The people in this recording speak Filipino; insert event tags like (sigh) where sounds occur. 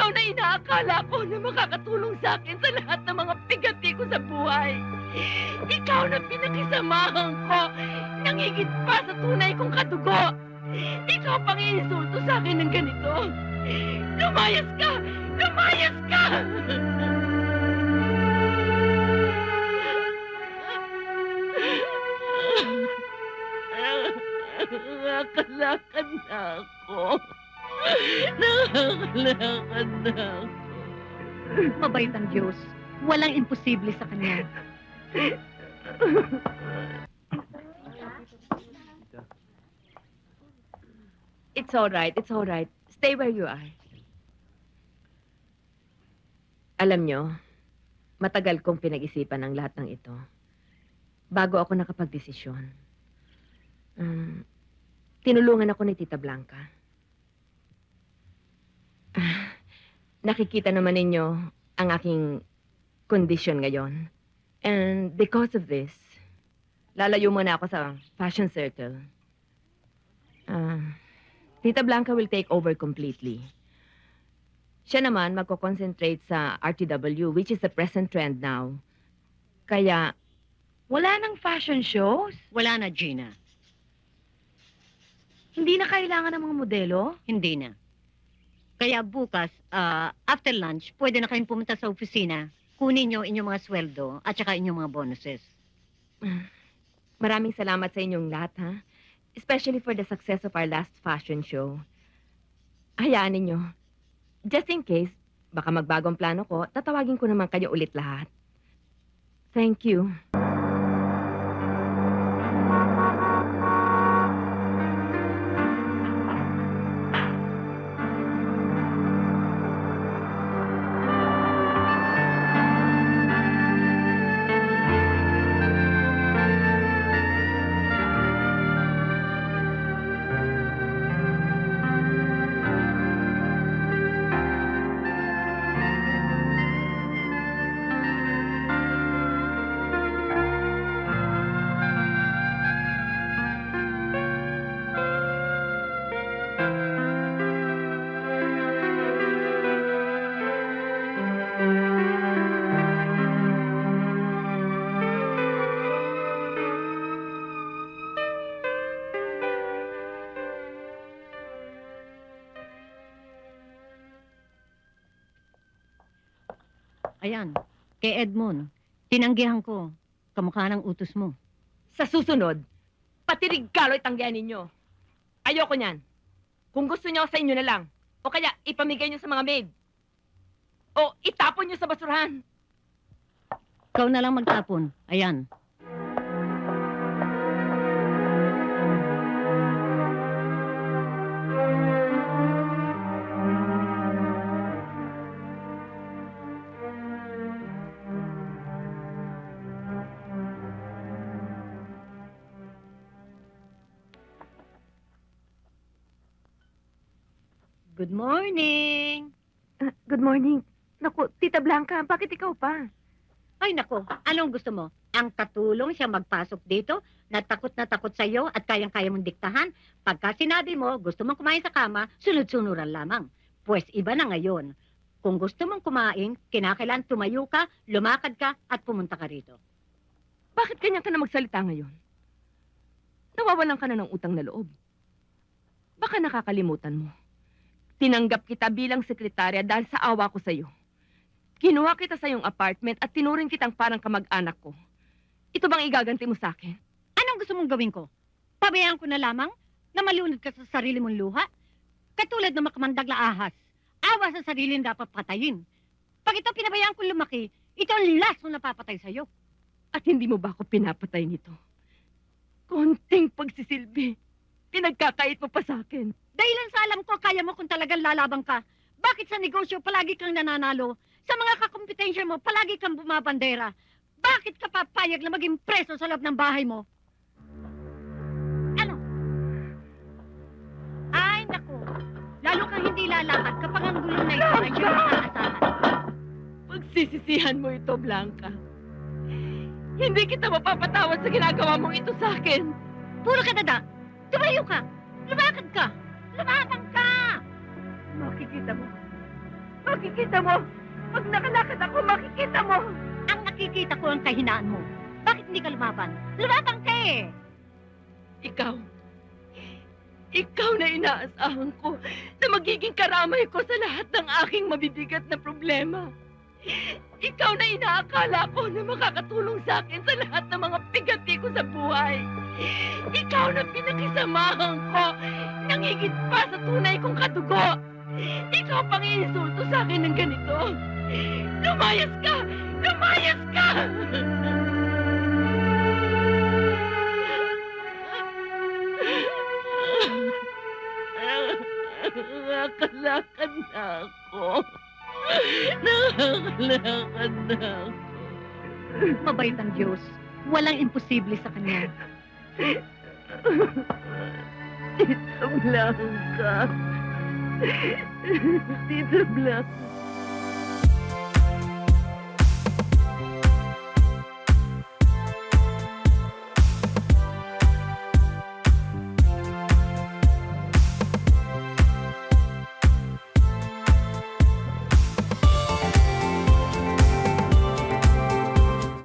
Ikaw na inaakala ko na makakatulong sa akin sa lahat ng mga pigati ko sa buhay. Ikaw na pinakisamahan ko, nangigit pa sa tunay kong katugo. Ikaw pang iinsulto sa akin ng ganito. Lumayas ka! Lumayas ka! Nakakalakad na ako. Nakakalakad na ako. Mabait ang Diyos. Walang imposible sa Kanya. It's all right. It's all right. Stay where you are. Alam nyo, matagal kong pinag-isipan ang lahat ng ito. Bago ako nakapagdesisyon. Um, tinulungan ako ni Tita Blanca. Ah, nakikita naman ninyo ang aking kondisyon ngayon. And because of this, lalayo muna ako sa fashion circle. Ah, Tita Blanca will take over completely. Siya naman magko-concentrate sa RTW, which is the present trend now. Kaya, Wala nang fashion shows? Wala na, Gina. Hindi na kailangan ng mga modelo? Hindi na. Kaya bukas, ah, after lunch, pwede na kayong pumunta sa opisina. Kunin nyo inyong mga sweldo at saka inyong mga bonuses. (sighs) maraming salamat sa inyong lahat, ha? Especially for the success of our last fashion show. Hayaan ninyo. Just in case, baka magbagong plano ko, tatawagin ko naman kayo ulit lahat. Thank you. Ayan, kay Edmond, tinanggihan ko. Kamukha ng utos mo. Sa susunod, pati regalo itanggihan ninyo. Ayoko niyan. Kung gusto niyo, sa inyo na lang. O kaya, ipamigay niyo sa mga maid. O itapon niyo sa basurahan. Ikaw na lang magtapon. Ayan. Good morning! Ah, good morning. Naku, Tita Blanca, bakit ikaw pa? Ay nako, anong gusto mo? Ang katulong siya magpasok dito, na takot na takot sa iyo at kayang-kaya mong diktahan. Pagka sinabi mo, gusto mong kumain sa kama, sunod-sunuran lamang. Pues iba na ngayon. Kung gusto mong kumain, kinakailan tumayo ka, lumakad ka, at pumunta ka rito. Bakit ganyan ka na magsalita ngayon? Nawawalan ka na ng utang na loob. Baka nakakalimutan mo. Tinanggap kita bilang sekretarya dahil sa awa ko sa'yo. Kinuha kita sa iyong apartment at tinuring kitang parang kamag-anak ko. Ito bang igaganti mo sa akin? Anong gusto mong gawin ko? Pabayaan ko na lamang na malunod ka sa sarili mong luha? Katulad ng makamandag na ahas. Awa sa sarili na dapat patayin. Pag ito pinabayaan kong lumaki, ito ang last na napapatay sa'yo. At hindi mo ba ako pinapatay nito? Konting pagsisilbi. Pinagkakait mo pa sa akin. Dahilan sa alam ko, kaya mo kung talagang lalabang ka. Bakit sa negosyo palagi kang nananalo? Sa mga kakompetensya mo, palagi kang bumabandera. Bakit ka papayag na maging preso sa loob ng bahay mo? Ano? Ay, naku. Lalo kang hindi lalakad kapag ang gulong na ito ay siyang nakaasahan. Pagsisisihan mo ito, Blanca. Hindi kita mapapatawad sa ginagawa mong ito sa akin. Puro ka dada. Tumayo ka. Lumakad ka. Makikita mo. Pag nakalakad ako, makikita mo! Ang nakikita ko ang kahinaan mo. Bakit hindi ka lumaban? Lumaban ka eh! Ikaw, ikaw na inaasahan ko na magiging karamay ko sa lahat ng aking mabibigat na problema. Ikaw na inaakala ko na makakatulong sa akin sa lahat ng mga pigati ko sa buhay. Ikaw na pinakisamahan ko, nangigit pa sa tunay kong kadugo. Ikaw pang iinsulto sa akin ng ganito. Lumayas ka! Lumayas ka! Nakakalakad na ako. Nakakalakad na ako. Mabait ang Diyos. Walang imposible sa Kanya. Tito Blanca. Tito Blanca.